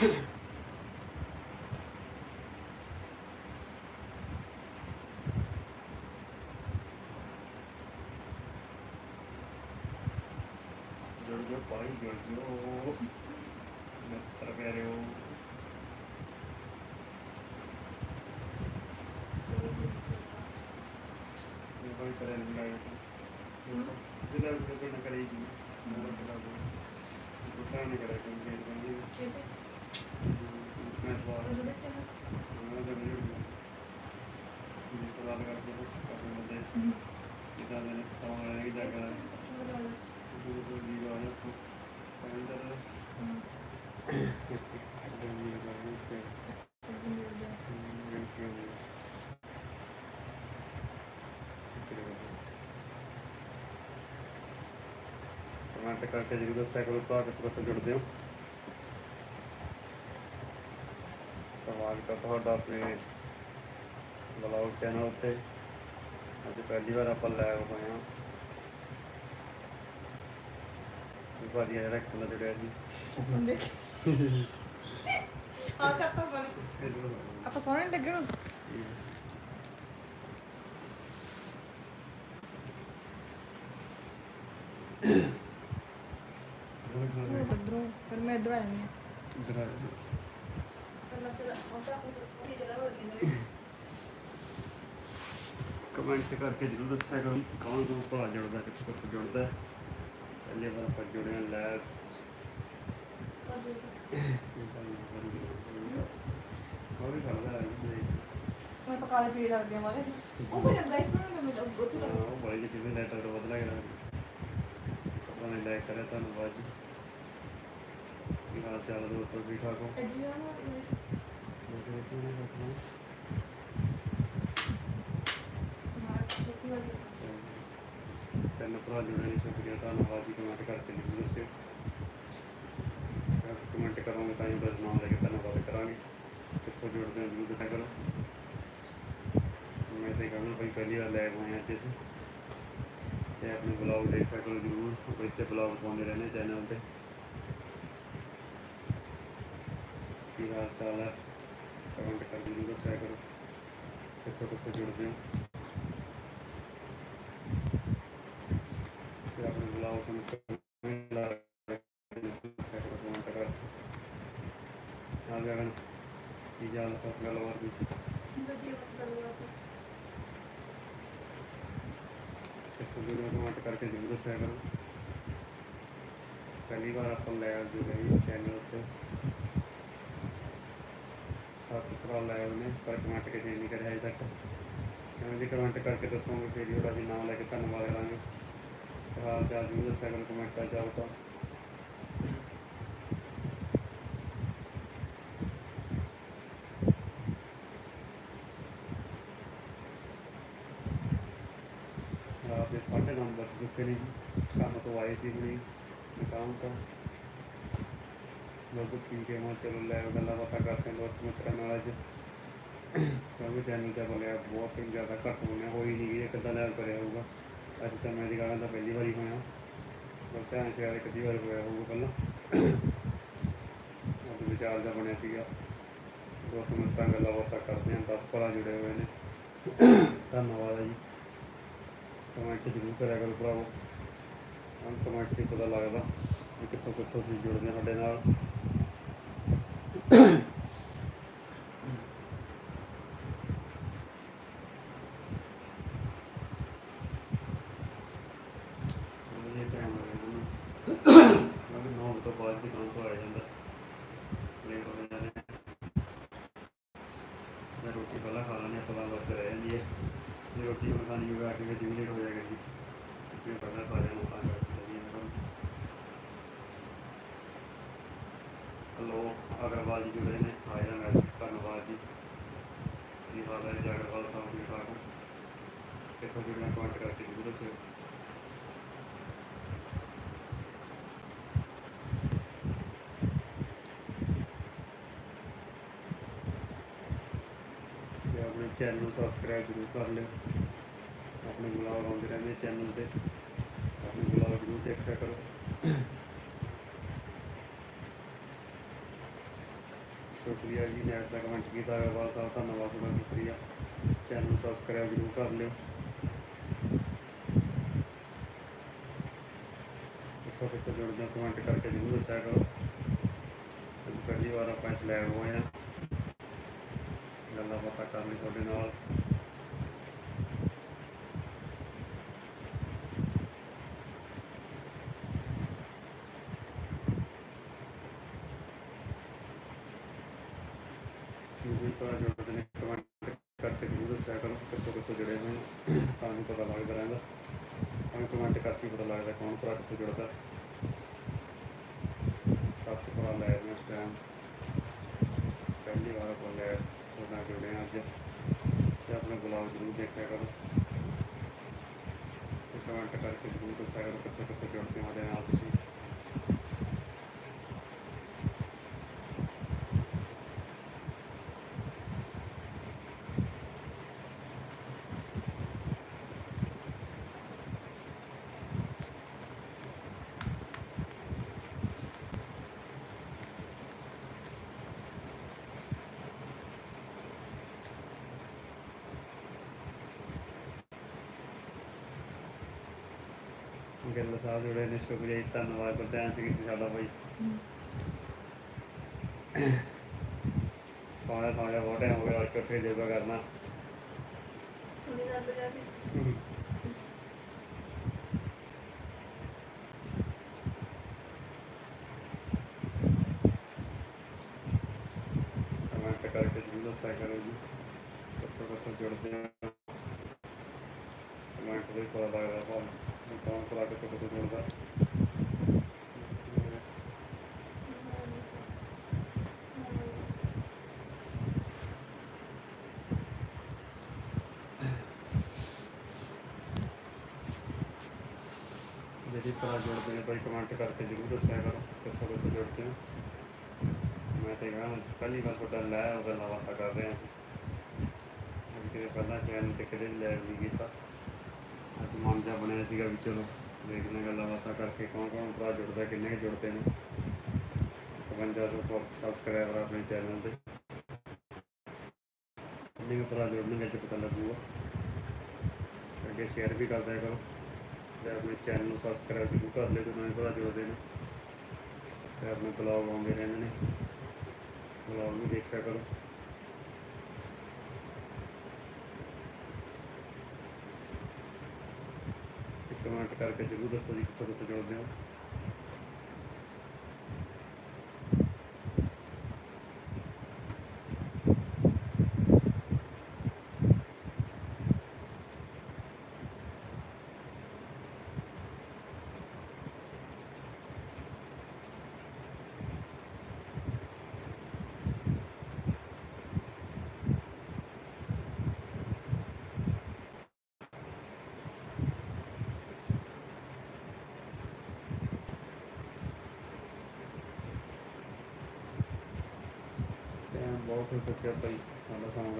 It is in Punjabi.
ਜੋ ਪਾਈ ਜੁੜ ਜੋ ਮਿੱਤਰ ਪਿਆਰਿਓ ਇਹ ਕੋਈ ਕਰੇ ਨਹੀਂ ਲਾਇਆ। ਜਿਹੜਾ ਵੀ ਕੋਈ ਨਾ ਕਰੇਗੀ ਮੋਰ ਬਣਾ ਦੋ। ਕੋਈ ਨਹੀਂ ਕਰੇ ਕੋਈ ਕਰਨੀ ਕਿਤੇ ਮੈਂ ਬਾਹਰ ਜੁੜੇ ਸੇ ਨਾ ਉਹਨਾਂ ਦਾ ਵੀਡੀਓ ਇਹ ਸਵਾਲ ਕਰਕੇ ਆਪਣੇ ਬੰਦੇ ਕਿਦਾਂ ਦੇ ਨੇ ਸੌਣ ਵਾਲੇ ਜਾ ਕੇ ਉਹ ਤੋਂ ਦੀ ਵਾਰ ਤੋਂ ਕਹਿੰਦਾ ਕਮੈਂਟ ਕਰਕੇ ਜਰੂਰ ਦੱਸਿਆ ਕਰੋ, ਭਰਾ ਕਿੱਥੋਂ ਕਿੱਥੋਂ ਜੁੜਦੇ ਹੋ। ਸਵਾਗਤ ਹੈ ਤੁਹਾਡਾ ਆਪਣੇ ਬਲੌਗ ਚੈਨਲ ਉੱਤੇ। ਅੱਜ ਪਹਿਲੀ ਵਾਰ ਆਪਾਂ ਲਾਈਵ ਹੋਏ ਹਾਂ। ਵਧੀਆ ਜਿਹੜਾ ਇੱਕ ਬੰਦਾ ਜੁੜਿਆ ਦੇਖ। ਆ ਕਰਤਾ ਬਣ। ਆਪਾਂ ਸੋਹਣੇ ਨੀ ਲੱਗੇ ਨੂੰ ਇਧਰੋਂ ਫਿਰ ਮੈਂ ਇਧਰੋਂ ਆਈ ਹਾਂ। ਜਗ੍ਹਾ ਹੋ ਗਈ ਕਮੈਂਟ ਕਰਕੇ ਜਰੂਰ ਦੱਸਿਆ ਕਰੋ ਕੌਣ ਕੌਣ ਭਰਾ ਜੁੜਦਾ ਕਿੱਥੇ ਕਿੱਥੇ ਜੁੜਦਾ ਹੈ। ਪਹਿਲੀ ਵਾਰ ਆਪਾਂ ਜੁੜੇ ਹਾਂ ਲਾਈਵ ਉਹ ਵੀ ਕਰਦਾ ਹੈ ਮੈਂ ਪਕਾਲੇ ਪੀ ਲੱਗਦੇ ਆ ਮਾਰੇ। ਉਹ ਫਿਰ ਗਾਇਸ ਨੂੰ ਮੈਂ ਲੋਕ ਗੋਚ ਹਾਂ, ਉਹ ਬੜੀ ਜਿਹੀ ਕਿਵੇਂ ਲੈਟਰ ਬਦਲਾ ਗਿਆ। ਕਪੜਾ ਨੇ ਲਾਇਕ ਕਰਿਆ ਧੰਨਵਾਦ ਜੀ। ਕੀ ਹਾਲ ਚਾਲ ਹੈ ਦੋਸਤੋ ਠੀਕ ਠਾਕ ਹੋ? ਨੂੰ ਛੋਟੀ ਵਾਲੀ ਤਿੰਨ ਭਰਾ ਜੁੜੇ ਨੇ ਸ਼ੁਕਰੀਆ ਧੰਨਵਾਦ ਜੀ ਕਮੈਂਟ ਕਰਕੇ ਜ਼ਰੂਰ ਦੱਸਿਓ। ਕਮੈਂਟ ਕਰੋਗੇ ਤਾਂ ਹੀ ਬਸ ਨਾਮ ਲੈ ਕੇ ਧੰਨਵਾਦ ਕਰਾਂਗੇ। ਕਿੱਥੋਂ ਜੁੜਦੇ ਹੋ ਜ਼ਰੂਰ ਦੱਸਿਆ ਕਰੋ। ਮੈਂ ਤੇ ਕਹਾਂ ਭਾਈ ਪਹਿਲੀ ਵਾਰ ਲਾਈਵ ਹੋਏ ਅੱਜ ਅਸੀਂ। ਤੇ ਆਪਣੇ ਬਲੌਗ ਦੇਖਿਆ ਕਰੋ ਜ਼ਰੂਰ। ਆਪਾਂ ਇੱਥੇ ਬਲੌਗ ਪਾਉਂਦੇ ਰਹਿੰਦੇ ਚੈਨਲ ਤੇ। ਕੀ ਹਾਲ ਚਾਲ ਹੈ? ਕਮੈਂਟ ਕਰਕੇ ਜ਼ਰੂਰ ਦੱਸਿਆ ਕਰੋ। ਕਿੱਥੋਂ ਕਿੱਥੋਂ ਜੁੜਦੇ ਹੋ? ਫਿਰ ਆਪਣੇ ਬੁਲਾਓ ਸਾਨੂੰ ਕਮੈਂਟ ਲਾ ਦੱਸਿਆ ਕਰੋ ਕਮੈਂਟ ਕਰਕੇ ਨਾਲ ਗਗਨ ਕੀ ਜਾਲ ਕਰ ਗੱਲਬਾਤ ਦੀ ਵਧੀਆ ਬਸ ਕਰਵਾ ਕਿੱਥੋਂ ਜੁੜੇ ਹੋ ਕਮੈਂਟ ਕਰਕੇ ਜ਼ਰੂਰ ਦੱਸਿਆ ਕਰੋ। ਪਹਿਲੀ ਵਾਰ ਆਪਾਂ ਲਾਈਵ ਜੁੜੇ ਇਸ ਚੈਨਲ ਉੱਤੇ। ਸੱਤ ਭਰਾ ਲਾਈਵ ਨੇ ਪਰ ਕਮੈਂਟ ਕਿਸੇ ਨੇ ਨਹੀਂ ਕਰਿਆ ਅਜੇ ਤੱਕ। ਐਵੇਂ ਦੀ ਕਮੈਂਟ ਕਰਕੇ ਦੱਸੋਗੇ ਫਿਰ ਹੀ ਉਹਦਾ ਅਸੀਂ ਨਾਮ ਲੈ ਕੇ ਧੰਨਵਾਦ ਕਰਾਂਗੇ। ਤੇ ਹਾਲ ਚਾਲ ਜ਼ਰੂਰ ਦੱਸਿਆ ਕਰੋ ਕਮੈਂਟਾਂ 'ਚ ਆਓ ਤਾਂ। ਰਾਤ ਦੇ ਸਾਢੇ ਨੌ ਵੱਜ ਚੁੱਕੇ ਨੇ ਜੀ। ਕੰਮ ਤੋਂ ਆਏ ਸੀ ਹੁਣੀ ਦੁਕਾਨ ਤੋਂ। ਲੋਕ ਠੀਕ ਹੈ, ਮੈਂ ਚਲੋ ਲੈ ਗੱਲਾਂ ਬਾਤਾਂ ਕਰਦੇ ਹਾਂ, ਦੋਸਤ ਮਿੱਤਰਾਂ ਨਾਲ ਅੱਜ। ਕਿਉਂਕਿ ਚੈਨਲ ਤੇ ਬੋਲਿਆ ਬਹੁਤ ਜ਼ਿਆਦਾ ਘੱਟ ਬਣਿਆ, ਹੋਈ ਨਹੀਂ ਗਈ ਇੱਕ ਅੱਧਾ ਲੈਵਲ ਕਰਿਆ ਹੋਊਗਾ। ਅੱਜ ਤਾਂ ਮੈਂ ਦੀ ਗਾਲਾਂ ਤਾਂ ਪਹਿਲੀ ਵਾਰੀ ਹੋਇਆ। ਪਰ ਧਿਆਨ ਸ਼ਾਇਦ ਇੱਕ ਅੱਧੀ ਵਾਰ ਹੋਇਆ ਹੋਊਗਾ ਪਹਿਲਾਂ। ਅੱਜ ਵਿਚਾਰ ਦਾ ਬਣਿਆ ਸੀਗਾ। ਦੋਸਤ ਮਿੱਤਰਾਂ ਗੱਲਾਂ ਬਾਤਾਂ ਕਰਦੇ ਹਾਂ 10 ਭਰਾ ਜੁੜੇ ਹੋਏ ਨੇ। ਧੰਨਵਾਦ ਹੈ ਜੀ। ਕਮੈਂਟ ਜ਼ਰੂਰ ਕਰਿਆ ਕਰੋ ਭਰਾਵੋ। ਹਾਂ ਕਮੈਂਟ ਤੇ ਪਤਾ ਲੱਗਦਾ। ਵੀ ਕਿੱਥੋਂ ਕਿੱਥੋਂ ਤੁਸੀਂ ਜੁੜਦੇ ਸਾਡੇ ਨਾਲ। ਇਹ ਟਾਈਮ ਹੋ ਤੋਂ ਆ ਜਾਂਦਾ। ਲੇਟ ਹੋ ਜਾਂਦੇ ਰੋਟੀ ਪਹਿਲਾਂ ਖਾ ਲੈਣੀ ਤੋਂ ਬਾਅਦ ਬੱਚ ਰਹਿ ਜਾਂਦੀ ਹੈ। ਜੇ ਰੋਟੀ ਹੁਣ ਖਾਣੀ ਹੋਵੇ ਆ ਕੇ ਫਿਰ ਲੇਟ ਹੋ ਜਾਏਗਾ। ਜੀ ਕਿਉਂਕਿ ਪਹਿਲਾਂ ਖਾ ਜਾਣਾ ਤਾਂ ਕਰਕੇ ਚੱਲੀ ਜਾਂਦਾ ਹਲੋ ਅਗਰਵਾਲ ਜੀ ਜੁੜੇ ਨੇ ਆਏ ਦਾ ਮੈਸੇਜ ਧੰਨਵਾਦ ਜੀ ਕੀ ਹਾਲ ਹੈ ਜੀ ਅਗਰਵਾਲ ਸਾਹਿਬ ਠੀਕ ਠਾਕ ਹੋ ਕਿੱਥੋਂ ਜੁੜਿਆ ਕਮੈਂਟ ਕਰਕੇ ਜ਼ਰੂਰ ਦੱਸਿਓ। ਤੇ ਆਪਣੇ ਚੈਨਲ ਨੂੰ ਸਬਸਕ੍ਰਾਈਬ ਜ਼ਰੂਰ ਕਰ ਲਿਓ। ਆਪਣੇ ਬਲੌਗ ਆਉਂਦੇ ਰਹਿੰਦੇ ਚੈਨਲ ਤੇ। ਆਪਣੇ ਬਲੌਗ ਜ਼ਰੂਰ ਦੇਖਿਆ ਕਰੋ। ਸ਼ੁਕਰੀਆ ਜੀ ਨੇ ਅੱਜ ਦਾ ਕਮੈਂਟ ਕੀਤਾ ਹੈ ਬਹੁਤ ਸਾਹਿਬ ਧੰਨਵਾਦ ਤੁਹਾਡਾ ਸ਼ੁਕਰੀਆ। ਚੈਨਲ ਨੂੰ ਸਬਸਕ੍ਰਾਈਬ ਜ਼ਰੂਰ ਕਰ ਲਿਓ। ਕਿੱਥੋਂ ਕਿੱਥੋਂ ਜੁੜਦੇ ਹੋ ਕਮੈਂਟ ਕਰਕੇ ਜ਼ਰੂਰ ਦੱਸਿਆ ਕਰੋ। ਅੱਜ ਪਹਿਲੀ ਵਾਰ ਆਪਾਂ ਇਸ ਲਾਈਵ ਹੋਏ ਆ ਗੱਲਾਂ ਬਾਤਾਂ ਕਰਨੀ ਤੁਹਾਡੇ ਨਾਲ। ਵੀ ਭਰਾ ਜੁੜਦੇ ਨੇ ਕਮੈਂਟ ਕਰਕੇ ਜ਼ਰੂਰ ਦੱਸਿਆ ਕਰੋ, ਕਿੱਥੋਂ ਕਿੱਥੋਂ ਜੁੜੇ ਹੋਏ ਨੇ ਤੁਹਾਨੂੰ ਪਤਾ ਲੱਗਦਾ ਰਹਿੰਦਾ ਤਾਂ ਕਮੈਂਟ ਕਰਕੇ ਪਤਾ ਲੱਗਦਾ ਕੌਣ ਭਰਾ ਕਿੱਥੋਂ ਜੁੜਦਾ। ਸੱਤ ਭਰਾ ਲੈ ਰਹੇ ਇਸ ਟਾਈਮ ਪਹਿਲੀ ਵਾਰ ਕੋਲ ਲੈ ਸੋਨਾ ਜੁੜੇ ਹਾਂ ਅੱਜ। ਤੇ ਆਪਣੇ ਬੁਲਾਓ ਜ਼ਰੂਰ ਦੇਖਿਆ ਕਰੋ। ਤੇ ਕਮੈਂਟ ਕਰਕੇ ਜ਼ਰੂਰ ਦੱਸਿਆ ਕਰੋ ਕਿੱਥੇ ਕਿੱਥੇ ਜੁੜਦੇ ਹੋ, ਸਾਡੇ ਨਾਲ ਤੁਸੀਂ। ਗਿੱਲ ਸਾਹਿਬ ਜੁੜੇ ਨੇ ਸ਼ੁਕਰੀਆ ਜੀ ਧੰਨਵਾਦ ਗੁਰਦਿਆਨ ਸਿੰਘ ਜੀ ਸਾਡਾ ਬਾਈ। ਸੌਂਿਆ ਸੌਂਿਆ ਬਹੁਤ ਟਾਈਮ ਹੋ ਗਿਆ ਅੱਜ ਇਕੱਠੇ ਜੋਗਾ ਕਰਨਾ। ਉਹਨੇ ਕਰ ਲਿਆ ਜੀ ਕਮੈਂਟ ਕਰਕੇ ਜ਼ਰੂਰ ਦੱਸਿਆ ਕਰੋ ਜੀ ਕਿੱਥੋਂ ਕਿੱਥੋਂ ਜੁੜਦੇ ਆ ਕਮੈਂਟ ਦੇ ਪਤਾ ਲੱਗਦਾ ਭਾਵੇਂ। ਕੌਣ ਭਰਾ ਕਿੱਥੋਂ ਕਿੱਥੋਂ ਜੁੜਦਾ ਜਿਹੜੀ ਭਰਾ ਜੁੜਦੇ ਨੇ ਭਾਈ ਕਮੈਂਟ ਕਰਕੇ ਜ਼ਰੂਰ ਦੱਸਿਆ ਕਰੋ, ਕਿੱਥੋਂ ਕਿੱਥੋਂ ਜੁੜਦੇ ਹੋ। ਮੈਂ ਤੇ ਕਹਾਂ ਪਹਿਲੀ ਵਾਰ ਤੁਹਾਡਾ ਲੈ ਉਹਦਾ ਗੱਲਾਂ ਬਾਤਾਂ ਕਰ ਰਿਹਾ ਹਾਂ। ਕਿਤੇ ਪਹਿਲਾਂ ਚੈਨਲ ਤੇ ਕਦੇ ਲੈ ਨਹੀਂ ਕੀਤਾ। ਅੱਜ ਮਨ ਜਾ ਬਣਿਆ ਸੀਗਾ ਵੀ ਚਲੋ ਦੇਖਦੇ ਗੱਲਾਂ ਬਾਤਾਂ ਕਰਕੇ ਕੌਣ ਕੌਣ ਭਰਾ ਜੁੜਦਾ, ਕਿੰਨੇ ਕੁ ਜੁੜਦੇ ਨੇ। 5500 ਤੋਂ ਸਬਸਕ੍ਰਾਈਬਰ ਆਪਣੇ ਚੈਨਲ ਤੇ। ਕਿੰਨੇ ਕੁ ਭਰਾ ਜੁੜਨਗੇ ਅੱਜ ਪਤਾ ਲੱਗੂਗਾ। ਅੱਗੇ ਸ਼ੇਅਰ ਵੀ ਕਰਦਾ ਕਰੋ। ਤੇ ਆਪਣੇ ਚੈਨਲ ਨੂੰ ਸਬਸਕ੍ਰਾਈਬ ਜ਼ਰੂਰ ਕਰ ਲਿਓ ਜਦੋਂ ਨਵੇਂ ਭਰਾ ਜੁੜਦੇ ਨੇ। ਤੇ ਆਪਣੇ ਬਲੌਗ ਆਉਂਦੇ ਰਹਿੰਦੇ ਨੇ। ਬਲੌਗ ਵੀ ਦੇਖਿਆ ਕਰੋ। ਤੇ ਕਮੈਂਟ ਕਰਕੇ ਜ਼ਰੂਰ ਦੱਸੋ ਜੀ ਕਿੱਥੋਂ ਕਿੱਥੋਂ ਜੁੜਦੇ ਹੋ ਟਾਈਮ ਬਹੁਤ ਹੋ ਚੁੱਕਿਆ ਭਾਈ ਸਾਡਾ ਸਮਾਂ ਦਾ